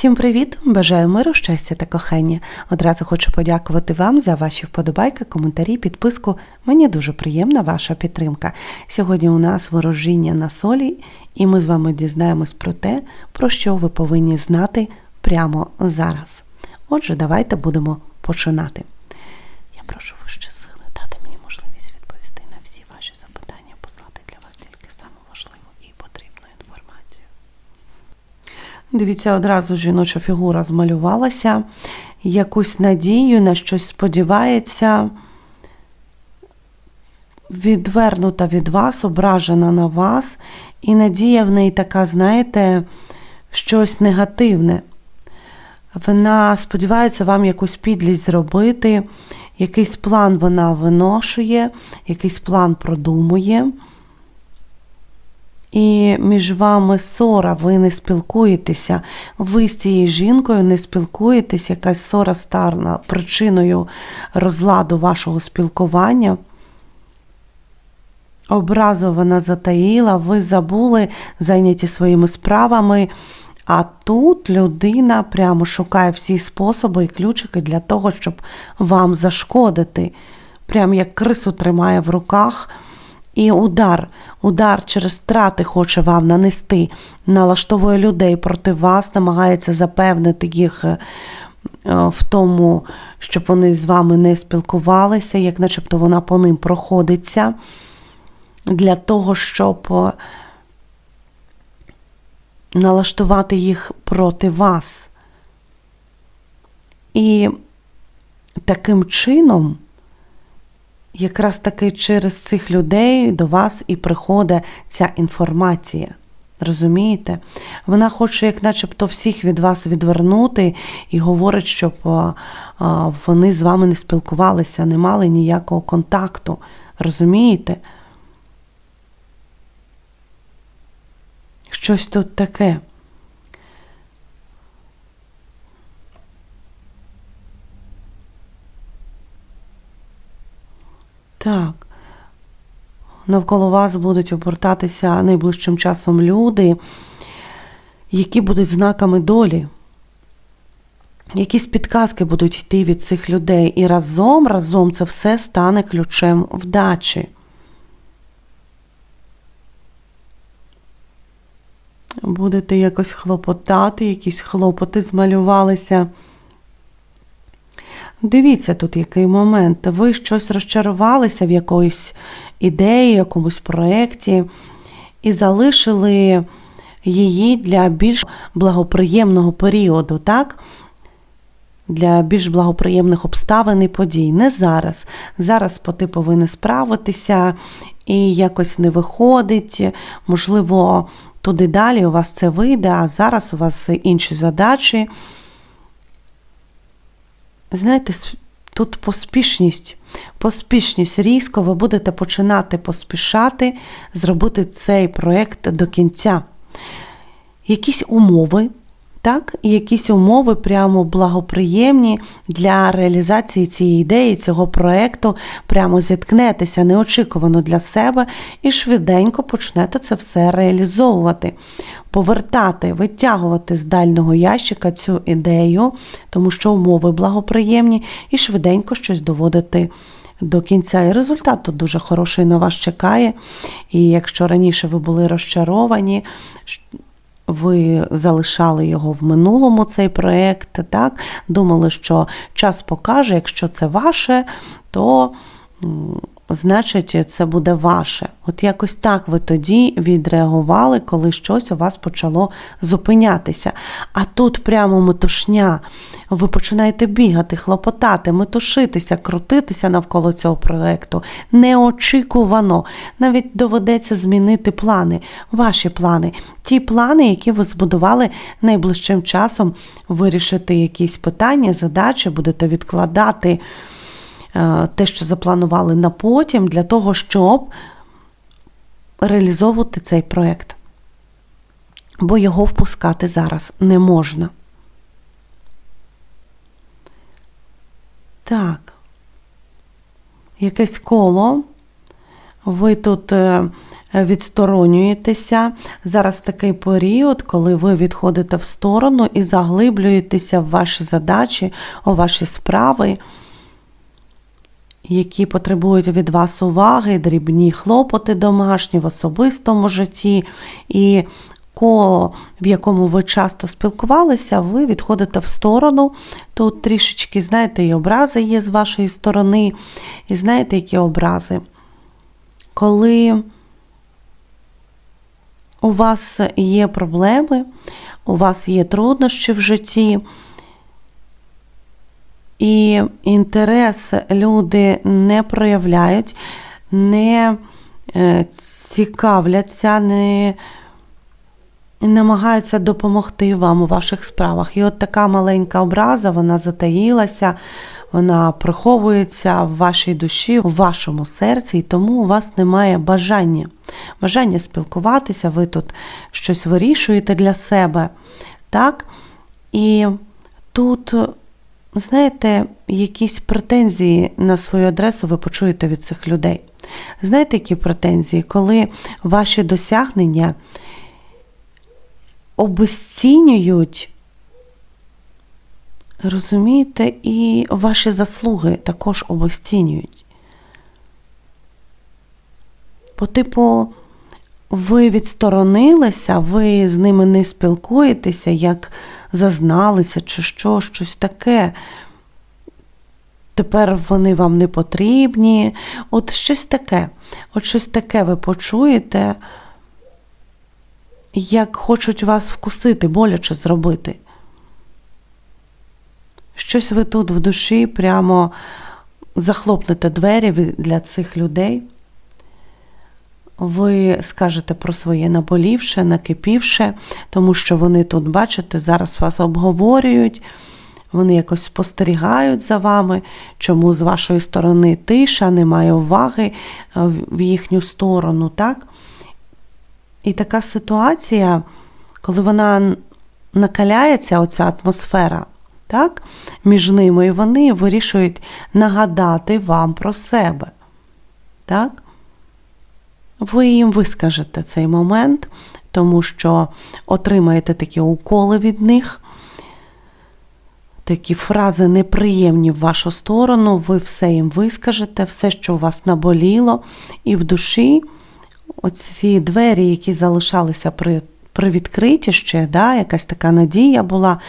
Всім привіт! Бажаю миру, щастя та кохання. Одразу хочу подякувати вам за ваші вподобайки, коментарі, підписку. Мені дуже приємна ваша підтримка. Сьогодні у нас ворожіння на солі, і ми з вами дізнаємось про те, про що ви повинні знати прямо зараз. Отже, давайте будемо починати. Я прошу вище сили дати мені можливість відповісти на всі ваші запитання, послати для вас тільки саму важливу і потрібну інформацію. Дивіться, одразу жіноча фігура змалювалася, якусь надію на щось сподівається, відвернута від вас, ображена на вас, і надія в неї така, знаєте, щось негативне. Вона сподівається вам якусь підлість зробити, якийсь план вона виношує, якийсь план продумує. І між вами ссора, ви не спілкуєтеся, ви з цією жінкою не спілкуєтесь, якась ссора стала причиною розладу вашого спілкування. Образу вона затаїла, ви забули, зайняті своїми справами. А тут людина прямо шукає всі способи і ключики для того, щоб вам зашкодити. Прям як крису тримає в руках. І удар, удар через страти хоче вам нанести, налаштовує людей проти вас, намагається запевнити їх е, в тому, щоб вони з вами не спілкувалися, як начебто вона по ним проходиться, для того, щоб е, налаштувати їх проти вас. І таким чином якраз таки через цих людей до вас і приходить ця інформація. Розумієте? Вона хоче, як начебто, всіх від вас відвернути і говорить, щоб вони з вами не спілкувалися, не мали ніякого контакту. Розумієте? Щось тут таке. Так. Навколо вас будуть обертатися найближчим часом люди, які будуть знаками долі. Якісь підказки будуть йти від цих людей. І разом, разом це все стане ключем вдачі. Будете якось хлопотати, якісь хлопоти змалювалися. Дивіться тут який момент. Ви щось розчарувалися в якоїсь ідеї, якомусь проєкті і залишили її для більш благоприємного періоду, так? Для більш благоприємних обставин і подій. Не зараз. Зараз поти повинні справитися і якось не виходить. Можливо, туди далі у вас це вийде, а зараз у вас інші задачі. Знаєте, тут поспішність, поспішність різко ви будете починати поспішати зробити цей проєкт до кінця. Якісь умови, так, і якісь умови прямо благоприємні для реалізації цієї ідеї, цього проєкту, прямо зіткнетеся неочікувано для себе і швиденько почнете це все реалізовувати. Повертати, витягувати з дальнього ящика цю ідею, тому що умови благоприємні, і швиденько щось доводити до кінця. І результат тут дуже хороший на вас чекає. І якщо раніше ви були розчаровані, ви залишали його в минулому, цей проєкт, так, думали, що час покаже, якщо це ваше, то значить, це буде ваше. От якось так ви тоді відреагували, коли щось у вас почало зупинятися. А тут прямо метушня. Ви починаєте бігати, хлопотати, метушитися, крутитися навколо цього проєкту. Неочікувано. Навіть доведеться змінити плани, ваші плани, ті плани, які ви збудували найближчим часом, вирішити якісь питання, задачі, будете відкладати те, що запланували на потім, для того, щоб реалізовувати цей проєкт. Бо його впускати зараз не можна. Так, якесь коло. Ви тут е, відсторонюєтеся. Зараз такий період, коли ви відходите в сторону і заглиблюєтеся в ваші задачі, у ваші справи, які потребують від вас уваги, дрібні хлопоти домашні в особистому житті. І коло, в якому ви часто спілкувалися, ви відходите в сторону. Тут трішечки, знаєте, і образи є з вашої сторони. І знаєте, які образи? Коли у вас є проблеми, у вас є труднощі в житті, і інтерес люди не проявляють, не е, цікавляться, не намагаються допомогти вам у ваших справах. І от така маленька образа, вона затаїлася, вона приховується в вашій душі, в вашому серці, і тому у вас немає бажання. Бажання спілкуватися, ви тут щось вирішуєте для себе. Так? І тут, знаєте, якісь претензії на свою адресу ви почуєте від цих людей. Знаєте, які претензії, коли ваші досягнення обесцінюють, розумієте, і ваші заслуги також обесцінюють. По типу, ви відсторонилися, ви з ними не спілкуєтеся, як зазналися, чи що, щось таке. Тепер вони вам не потрібні. От щось таке. От щось таке ви почуєте, як хочуть вас вкусити, боляче зробити. Щось ви тут в душі прямо захлопнете двері для цих людей. Ви скажете про своє наболівше, накипівше, тому що вони тут, бачите, зараз вас обговорюють, вони якось спостерігають за вами, чому з вашої сторони тиша, немає уваги в їхню сторону, так? І така ситуація, коли вона накаляється, оця атмосфера, так, між ними, і вони вирішують нагадати вам про себе. Так? Ви їм вискажете цей момент, тому що отримаєте такі уколи від них, такі фрази неприємні в вашу сторону, ви все їм вискажете, все, що у вас наболіло, і в душі оці двері, які залишалися при, при відкритті ще, да, якась така надія була.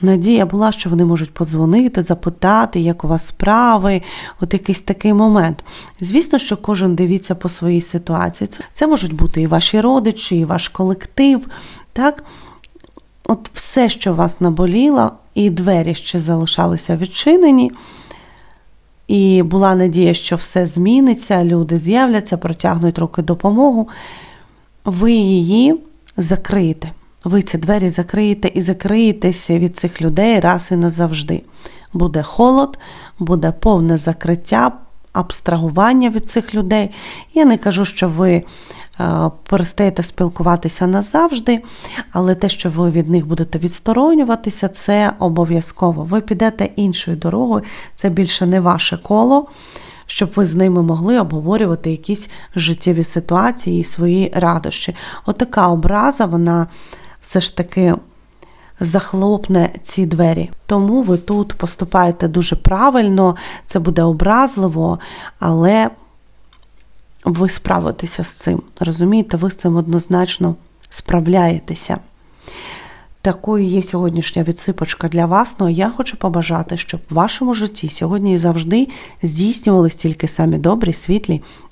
Надія була, що вони можуть подзвонити, запитати, як у вас справи, от якийсь такий момент. Звісно, що кожен дивіться по своїй ситуації. Це, можуть бути і ваші родичі, і ваш колектив. так? От все, що вас наболіло, і двері ще залишалися відчинені. І була надія, що все зміниться, люди з'являться, протягнуть руки допомогу. Ви її закриєте. Ви ці двері закриєте і закриєтеся від цих людей раз і назавжди. Буде холод, буде повне закриття, абстрагування від цих людей. Я не кажу, що ви Е, перестаєте спілкуватися назавжди, але те, що ви від них будете відсторонюватися, це обов'язково. Ви підете іншою дорогою, це більше не ваше коло, щоб ви з ними могли обговорювати якісь життєві ситуації і свої радощі. Отака образа, вона все ж таки. Захлопне ці двері. Тому ви тут поступаєте дуже правильно, це буде образливо, але ви справитеся з цим. Розумієте, ви з цим однозначно справляєтеся. Такою є сьогоднішня відсипочка для вас. Ну а я хочу побажати, щоб в вашому житті сьогодні і завжди здійснювались тільки самі добрі, світлі